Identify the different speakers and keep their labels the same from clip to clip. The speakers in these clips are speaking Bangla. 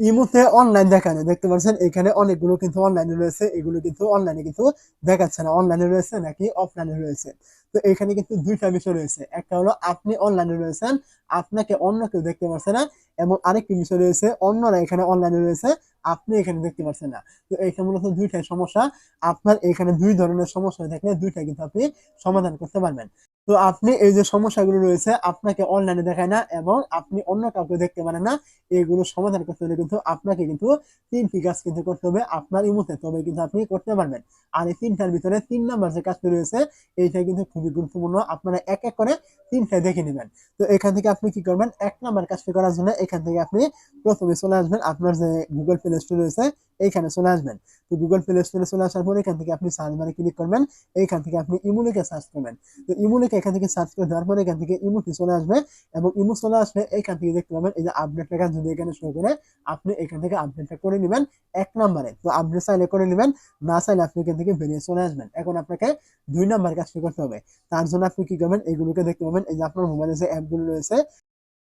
Speaker 1: ইমোতে অনলাইন দেখানো দেখতে পাচ্ছেন? এখানে অনেকগুলো কিন্তু অনলাইনে রয়েছে, এগুলো কিন্তু অনলাইনে কিন্তু দেখাচ্ছে না। অনলাইনে রয়েছে নাকি অফলাইনে রয়েছে? তো এখানে কিন্তু দুইটা বিষয় রয়েছে। একটা হলো, আপনি অনলাইনে রয়েছেন, আপনাকে অন্য কেউ দেখতে পারছে না, এবং আরেকটি বিষয় রয়েছে, অন্যরা এখানে অনলাইনে রয়েছে, আপনি এখানে দেখতে পারছেন না। তো এখানে মূলত দুইটাই সমস্যা। আপনার এখানে দুই ধরনের সমস্যা থাকলে দুইটা কিন্তু আপনি সমাধান করতে পারবেন। তো আপনি এই যে সমস্যাগুলো রয়েছে, আপনাকে অনলাইনে দেখায় না এবং আপনি অন্য কাউকে দেখতে পারেন না, এগুলো সমাধান করতে হলে কিন্তু আপনাকে কিন্তু তিনটি কাজ কিন্তু করতে হবে আপনার ইমুতে তবে কিন্তু আপনি করতে পারবেন। আর এই তিনটার ভিতরে তিন নাম্বার যে কাজটি রয়েছে, এইটা কিন্তু খুবই গুরুত্বপূর্ণ, আপনারা এক এক করে তিনটা দেখে নেবেন। তো এখান থেকে আপনি কি করবেন, এক নাম্বার কাজটি করার জন্য এখান থেকে আপনি প্রথমে চলে আসবেন আপনার যে গুগল প্লে স্টোর রয়েছে, এইখানে চলে আসবেন। তো গুগল প্লে স্টোরে চলে আসার পর এখান থেকে আপনি সার্চ বারে ক্লিক করবেন, এইখান থেকে আপনি ইমুলিকে সার্চ করবেন। তো ইমুলিকে এখান থেকে সার্চ করে দেওয়ার পরে এখান থেকে ইমুটি চলে আসবে এবং ইমু চলে আসলে এখান থেকে দেখতে পাবেন এই যে আপডেট লেখা যদি এখানে শো করে, আপনি এখান থেকে আপডেটটা করে নেবেন এক নম্বরে। তো আপডেট চাইলে করে নেবেন, না চাইলে আপনি এখান থেকে বেরিয়ে চলে আসবেন। এখন আপনাকে দুই নাম্বার কাজটি করতে হবে। তার জন্য আপনি কি করবেন, এগুলোকে দেখতে পাবেন, এই যে আপনার মোবাইলে যে অ্যাপগুলো রয়েছে,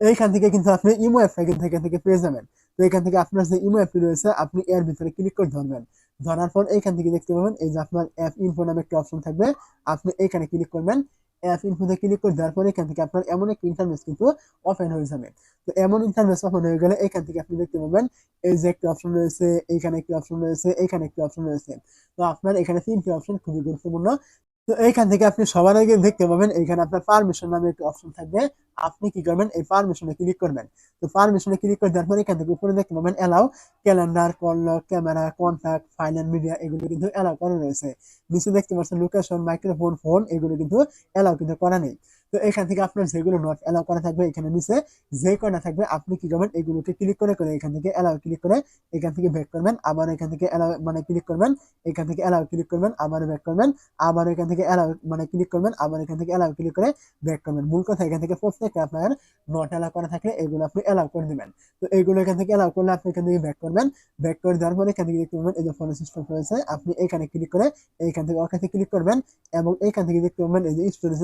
Speaker 1: এইখান থেকে কিন্তু আপনি ইমো অ্যাপটা কিন্তু এখান থেকে পেয়ে যাবেন। তো এখান থেকে আপনার যে ইমো অ্যাপটি রয়েছে, আপনি এর ভিতরে ক্লিক করে ধরবেন। ধরার পর এইখান থেকে দেখতে পাবেন, এই যে আপনার অ্যাপ ইনফো নামে একটা অপশন থাকবে। আপনি এইখানে ক্লিক করবেন অ্যাপ ইনফোতে ক্লিক করে দেওয়ার পরে এখান থেকে আপনার এমন একটি ইন্টারনেট কিন্তু ওপেন হয়ে যাবে। তো এমন ইন্টারনেট ওপেন হয়ে গেলে এখান থেকে আপনি দেখতে পাবেন, এই যে একটি অপশন রয়েছে, এইখানে একটি অপশন রয়েছে, এইখানে একটি অপশন রয়েছে। তো আপনার এখানে তিনটি অপশন খুবই গুরুত্বপূর্ণ। তো এইখান থেকে আপনি সবার আগে দেখতে পাবেন এইখানে আপনার পারমিশন নামে একটি অপশন থাকবে। আপনি কি করবেন? এই পারমিশনে ক্লিক করবেন। তো পারমিশনে ক্লিক করে দেওয়ার পর এখান থেকে উপরে দেখতে পাবেন allow calendar call camera contact file and media এগুলো কিন্তু অ্যালাউ করা রয়েছে। নিচে দেখতে পাচ্ছেন লোকেশন মাইক্রোফোন ফোন এগুলো কিন্তু অ্যালাউ কিন্তু করা নেই। তো এখান থেকে আপনার যেগুলো নট অ্যালাউ করা থাকবে এখানে নিচে যে কয়টা থাকবে আপনি কি করবেন এগুলোকে ক্লিক করে করে এখান থেকে অ্যালাউ ক্লিক করে এখান থেকে ব্যাক করবেন আবার এখান থেকে অ্যালাউ মানে ক্লিক করবেন এখান থেকে অ্যালাউ ক্লিক করবেন আবার ব্যাক করবেন আবার এখান থেকে অ্যালাউ মানে ক্লিক করবেন আবার এখান থেকে অ্যালাউ ক্লিক করে ব্যাক করবেন মূল কথা এখান থেকে প্রত্যেকটা আপনার নট অ্যালাউ করা থাকলে এগুলো আপনি অ্যালাউ করে দিবেন তো এগুলো এখান থেকে অ্যালাউ করলে আপনি এখান থেকে ব্যাক করবেন ব্যাক করে দেওয়ার পরে এখান থেকে দেখতে পাবেন এই যে ফোন সিস্টেম রয়েছে আপনি এখানে ক্লিক করে এইখান থেকে ওখানে ক্লিক করবেন এবং এখান থেকে দেখতে পাবেন এই যে স্টোরেজ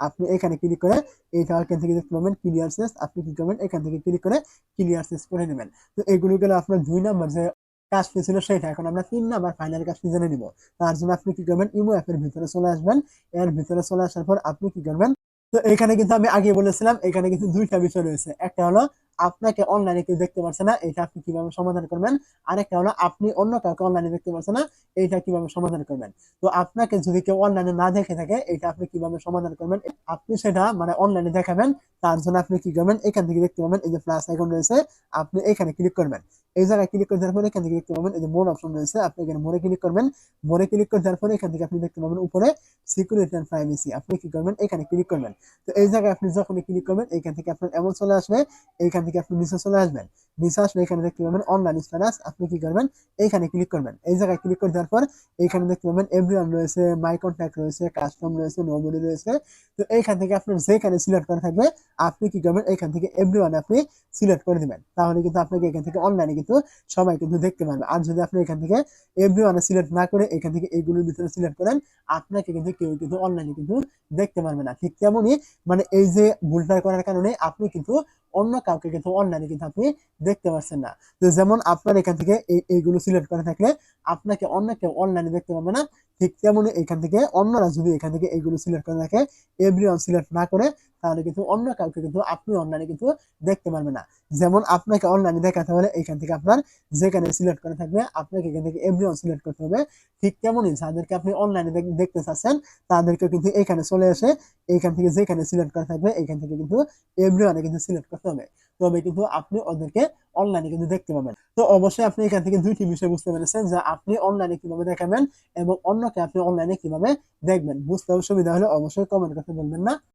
Speaker 1: আপনি এখানে ক্লিক করে এই টার্কেন থেকে দেখতে পাবেন ক্লিয়ার শেষ, আপনি কি করবেন এখান থেকে ক্লিক করে ক্লিয়ার শেষ করে নেবেন। তো এগুলো গেলে আপনার দুই নাম্বার যে কাজটি ছিল সেটা। এখন আমরা তিন নাম্বার ফাইনাল কাজটি জেনে নিব। তার জন্য আপনি কি করবেন ইমো অ্যাপের ভিতরে চলে আসবেন। এর ভিতরে চলে আসার পর আপনি কি করবেন, তো এখানে কিন্তু আমি আগে বলেছিলাম, এখানে কিন্তু দুইটা বিষয় রয়েছে। একটা হলো আপনাকে অনলাইনে কেউ দেখতে পারছে না, এটা আপনি কীভাবে সমাধান করবেন? আরেকটা হলো, আপনি অন্য কাউকে অনলাইনে দেখতে পারছে না এইটা কীভাবে সমাধান করবেন? তো আপনাকে যদি কেউ অনলাইনে না দেখে থাকে, এটা আপনি কীভাবে সমাধান করবেন? আপনি সেটা মানে অনলাইনে দেখাবেন, তার জন্য আপনি কি করবেন? এখান থেকে দেখতে পাবেন, এই যে প্লাস আইকন রয়েছে, আপনি এখানে ক্লিক করবেন। এই জায়গায় ক্লিক করে দেওয়ার এখান থেকে দেখতে পাবেন এই যে মোর অপশন রয়েছে, আপনি এখানে মোরে ক্লিক করবেন মোরে ক্লিক করে এখান থেকে আপনি দেখতে পাবেন উপরে সিকিউরিটি অ্যান্ড প্রাইভেসি আপনি কি করবেন? এখানে ক্লিক করবেন। তো এই জায়গায় আপনি যখনই ক্লিক করবেন এখান থেকে আপনার এমন চলে আসবে থেকে আপনি নিচে চলে আসবেন। নিচে এখানে দেখতে পাবেন অনলাইন স্ট্যাটাস আপনি কি করবেন? ক্লিক করবেন। এই জায়গায় ক্লিক করে দেখতে পাবেন রয়েছে মাই কন্ট্যাক্ট রয়েছে কাস্টম রয়েছে নোবডি রয়েছে। তো এইখান থেকে আপনার যেখানে সিলেক্ট করা থাকবে, আপনি কি করবেন? এইখান থেকে এভরিওয়ান আপনি সিলেক্ট করে দিবেন। তাহলে কিন্তু আপনাকে এখান থেকে অনলাইনে কিন্তু সবাই কিন্তু দেখতে পারবে। আর যদি আপনি এখান থেকে এভরিওয়ানে সিলেক্ট না করে এখান থেকে এইগুলোর ভিতরে সিলেক্ট করেন, আপনাকে কিন্তু কেউ কিন্তু অনলাইনে কিন্তু দেখতে পারবে না। ঠিক তেমনই মানে এই যে ভুলটা করার কারণে আপনি কিন্তু অন্য কাউকে কিন্তু অনলাইনে কিন্তু আপনি দেখতে পাচ্ছেন না। তো যেমন আপনার এখান থেকে এইগুলো সিলেক্ট করা থাকলে আপনাকে অন্য কেউ অনলাইনে দেখতে পাবে না। ঠিক তেমনই এখান থেকে অন্যরা যদি এখান থেকে এইগুলো সিলেক্ট করে রাখে এভরিওয়ান সিলেক্ট না করে, তাহলে কিন্তু অন্য কাউকে কিন্তু আপনি অনলাইনে কিন্তু দেখতে পারবে না। যেমন আপনাকে অনলাইনে দেখাতে হলে এখান থেকে আপনার যেখানে সিলেক্ট করা থাকবে, আপনাকে এখান থেকে এভরিওয়ান সিলেক্ট করতে হবে। ঠিক তেমনই যাদেরকে আপনি অনলাইনে দেখতে চাচ্ছেন তাদেরকে কিন্তু এখানে চলে এসে এইখান থেকে যেখানে সিলেক্ট করা থাকবে, এখান থেকে কিন্তু এভরিওয়ানে কিন্তু সিলেক্ট করতে হবে তবে কিন্তু আপনি ওদেরকে অনলাইনে কিন্তু দেখতে পাবেন। তো অবশ্যই আপনি এখান থেকে দুইটি বিষয় বুঝতে পেরেছেন যে আপনি অনলাইনে কীভাবে দেখাবেন এবং অন্যকে আপনি অনলাইনে কীভাবে দেখবেন। বুঝতে সুবিধা হলে অবশ্যই কমেন্ট করতে বলবেন না।